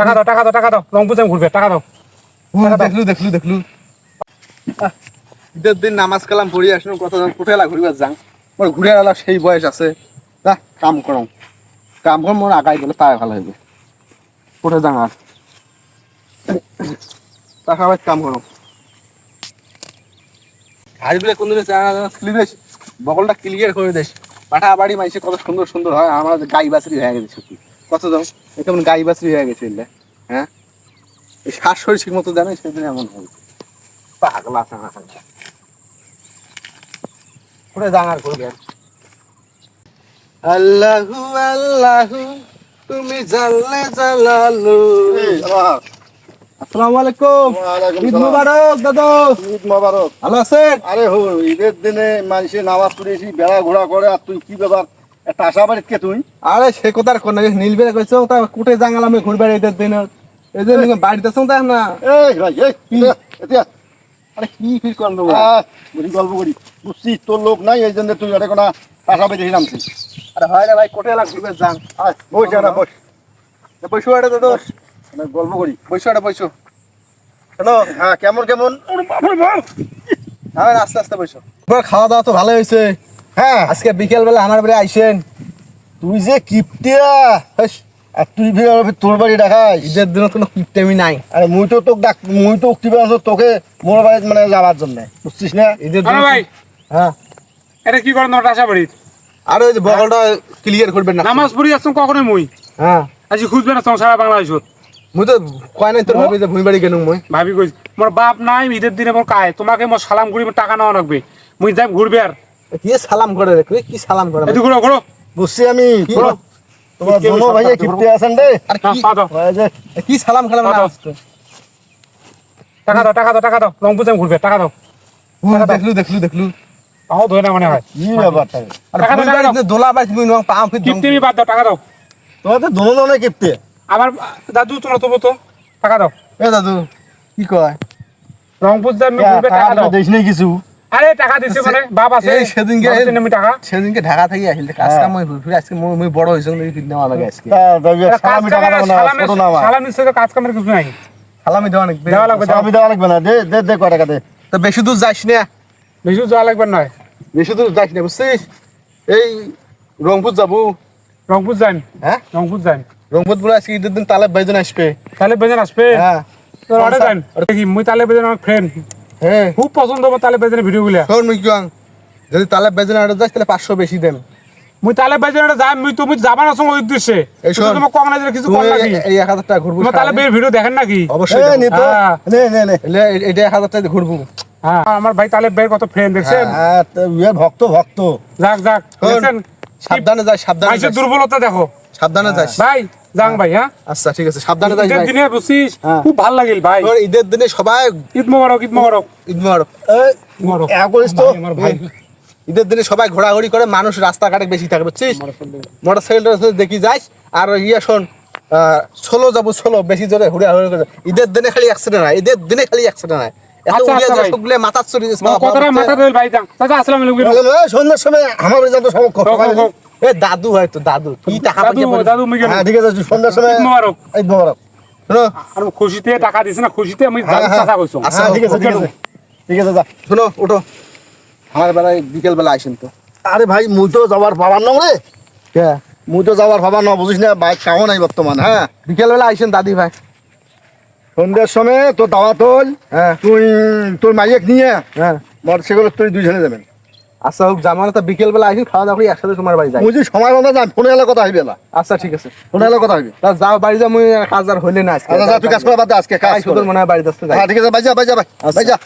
টাকা দাও টাকা দাও টাকা দাও। রংপুর ঘুরবে টাকা দাও। দেখলু দেখলু দেখলু। ঈদের দিন নামাজ কালাম পড়ি আসুন কত ঘুরিবার যাং। মোর ঘুরে সেই বয়স আছে। যা কাম করম কাম কর মোর আগাই গেলে তাই ভালো হইবে কোথায় যাং আর টাকা কাম করম হাড়িগুলো কোন দিনে বগলটা ক্লিয়ার করে দেশ। পাঠা বাড়ি মাইসে কত সুন্দর সুন্দর হয়। আমার গাই বাছরি হয়ে গেছে সত্যি কত দাম? এটা কেমন গাই বাছরি হয়ে গেছে হ্যাঁ? এই শ্বাস শরীর ঠিক মতো জানে সেদিন এমন হবে পাগলা করে জাঙার করবে আল্লাহু আল্লাহু তুমি জানলে জালালু। আসসালামু আলাইকুম। ঈদ মুবারক দাদা। ঈদ মোবারক। ভালো আছেন? আরে হো ঈদের দিনে মানুষে নামাজ পড়ে এসে বেড়া ঘোড়া করে আর তুই কি ব্যাপার? বাড়িত কে তুই আরে সে কথার কোন নীলবে কইছো তা কুটে জাঙ্গালামে ঘুরবে ঈদের দিন। এই যে বাড়িতে আছো তাই না? এই ভাই এই এতে- এতে আয়। আরে কি করন বলি গল্প করি। বুঝছি তোর লোক নাই এই জন্য তুই এটা কোনো আরে হয় রে ভাই কোটে লাগ ঘুরবে যাং আয় বসে এটা বস পয়সা এটা দাদা গল্প করি। পয়সা এটা পয়সা হ্যালো? হ্যাঁ কেমন কেমন? হ্যাঁ আস্তে আস্তে খাওয়া দাওয়া তো ভালো হয়েছে হ্যাঁ। আজকে বিকেল বেলা আমার বাড়ি আইসেন। তুই যে কিপটিয়া। আর তুই তোর বাড়ি দেখাই ঈদের দিনে কোনো কিপটেমি নাই। আরে মুই তো তোকে ডাক মুই তো পারছ তোকে মোর বাড়িতে মানে যাওয়ার জন্য। বুঝছিস না? ঈদের দিনে ভাই। হ্যাঁ। এটা কি করেন তোমার আশা বাড়ি আর ওই যে বগলটা ক্লিয়ার করবেন না। নামাজ পড়ি আসছো কখনোই মই? হ্যাঁ। আজি খুঁজবে না সারা বাংলাদেশত মুই তো কয় নাই তোর ভাবি যে ভূমি বাড়ি কেন মুই। ভাবি কইস মোর বাপ নাই ঈদের দিনে মোর কায়। তোমাকে মোর সালাম করি মোর টাকা নেওয়া লাগবে। মুই যাই ঘুরবে আর। কি সালাম করে রে কি সালাম করে? এদিকে ঘুরো ঘুরো। বুঝছি আমি। তোমার দোনো ভাইয়া কিপটে আছেন রে? আর হ্যাঁ, কি পা দাও। ওই যে কি সালাম খেলাম না? টাকা দাও টাকা দাও টাকা দাও। রংপুর যাই ঘুরবে টাকা দাও। দেখলু দেখলু দেখলু। তাও ধরে না মনে হয়। কি ব্যাপারটা আর টাকা দাও, দোলা বাড়ি তুমি নং পাম ফির কিপ্টেমি বাদ দাও টাকা দাও। তোমার তো দোনো দোনো কিপটে। আমার দাদু তোমরা তবু তো টাকা দাও। এ দাদু কি কয়? রংপুর আমি ঘুরবে টাকা দাও। দেশ নেই কিছু। আরে টাকা দিছে মানে? বাপ আছে। এই সেদিনকে আমি টাকা। সেদিনকে ঢাকা থেকে আসিল। কাজ। কাম মই ঘুরে আজকে মই মই বড় হইছ না ফির লাগে আজকে। তা তবে এটা কাজ সালামি টাকা না সালামের না আমার। সালাম কাজ কামের কিছু নাই। সালামি দেওয়া নাকি দেওয়া লাগবে সালামি দেওয়া লাগবে না দে দে দে কয় টাকা দে। তো বেশি দূর যাইস না। বেশি যাওয়া লাগবে নয় বেশি দূর যাইস না বুঝছিস? এই রংপুর যাব। রংপুর যান হ্যাঁ? রংপুর যান রংপুর বলে আজকে ঈদের দিন তালেব ভাইজন আসবে। তাহলে বেজন আসবে? হ্যাঁ। তো অর্ডার কি মুই তালে বেজন আমার ফ্রেন্ড হ্যাঁ। খুব পছন্দ আমার তালে বেজনের ভিডিও গুলা শোন মুই কিয়াং যদি তালেব ভাইজন আড়ে যাস তাহলে পাঁচশো বেশি দেন। মুই তালে বেজনের যাই মুই তুমি যাবা না সঙ্গে উদ্দেশ্যে। এই শোন। তোমার কম না কিছু কম নাকি? এই এক হাজার টাকা ঘুরবো তোমার তালে বের ভিডিও দেখেন নাকি? অবশ্যই এ নে তো। হ্যাঁ। নে নে নে। এটা এক হাজার টাকা ঘুরবো। হ্যাঁ আমার ভাই তালে বের কত ফ্রেন্ড দেখছেন? হ্যাঁ তো ইয়ে ভক্ত ভক্ত। যাক যাক সাবধানে যাস সাবধানে দুর্বলতা দেখো। সাবধানে যাস ভাই যাং ভাই হ্যাঁ? আচ্ছা ঠিক আছে সাবধানে ঈদের ভাই। দিনে হ্যাঁ। খুব ভালো লাগিল ভাই। তোর ঈদের দিনে সবাই ঈদ মোবারক ঈদ মোবারক। ঈদ মোবারক। মোবারক। করিস তো আমার ভাই। ঈদের দিনে সবাই ঘোরাঘুরি করে মানুষ রাস্তাঘাটে বেশি থাকে বুঝছিস? মোটর সাইকেল দেখি যাস আর ইয়ে শোন ষোলো যাব ষোলো বেশি জোরে ঘুরে করে। ঈদের দিনে খালি অ্যাক্সিডেন্ট হয় ঈদের দিনে খালি অ্যাক্সিডেন্ট হয়। দাদু হয়তো দাদু। কি টাকা দাদু হ্যাঁ ঠিক আছে সন্ধ্যার সময় খুশিতে টাকা দিছে না খুশিতে আমি হ্যাঁ, হ্যাঁ। কইছো আচ্ছা, ঠিক আছে ঠিক আছে। ঠিক আছে যা। শোনো ওঠো। আমার বেলায় বিকেল বেলা আইসেন তো। আরে ভাই মুই তো যাওয়ার ভাবার নং রে। মুই তো যাওয়ার ভাবার ন বুঝিস না বাইক কামও নাই বর্তমান হ্যাঁ। বিকেল বেলা আইসেন দাদি ভাই। সন্ধ্যার সময় তোর দাওয়া তোল হ্যাঁ। তুই তোর মাইক নিয়ে হ্যাঁ। মোটরসাইকেল তুই দুইজনে যাবেন। আচ্ছা হোক জামানো তো বিকেল বেলা আসি খাওয়া দাওয়া করে একসাথে তোমার বাড়ি যাই। বুঝি সময় বন্ধ যাই ফোনে এলে কথা হইবে না। আচ্ছা ঠিক আছে। ফোনে এলে কথা হইবে। তা যাও বাড়ি যা মুই কাজ আর হইলে না আজকে। আচ্ছা তুই কাজ করা বাদ আজকে কাজ তোর মনে হয় বাড়ি যাচ্ছে যাই। হ্যাঁ ঠিক আছে বাই যা বাই যা বাই যা।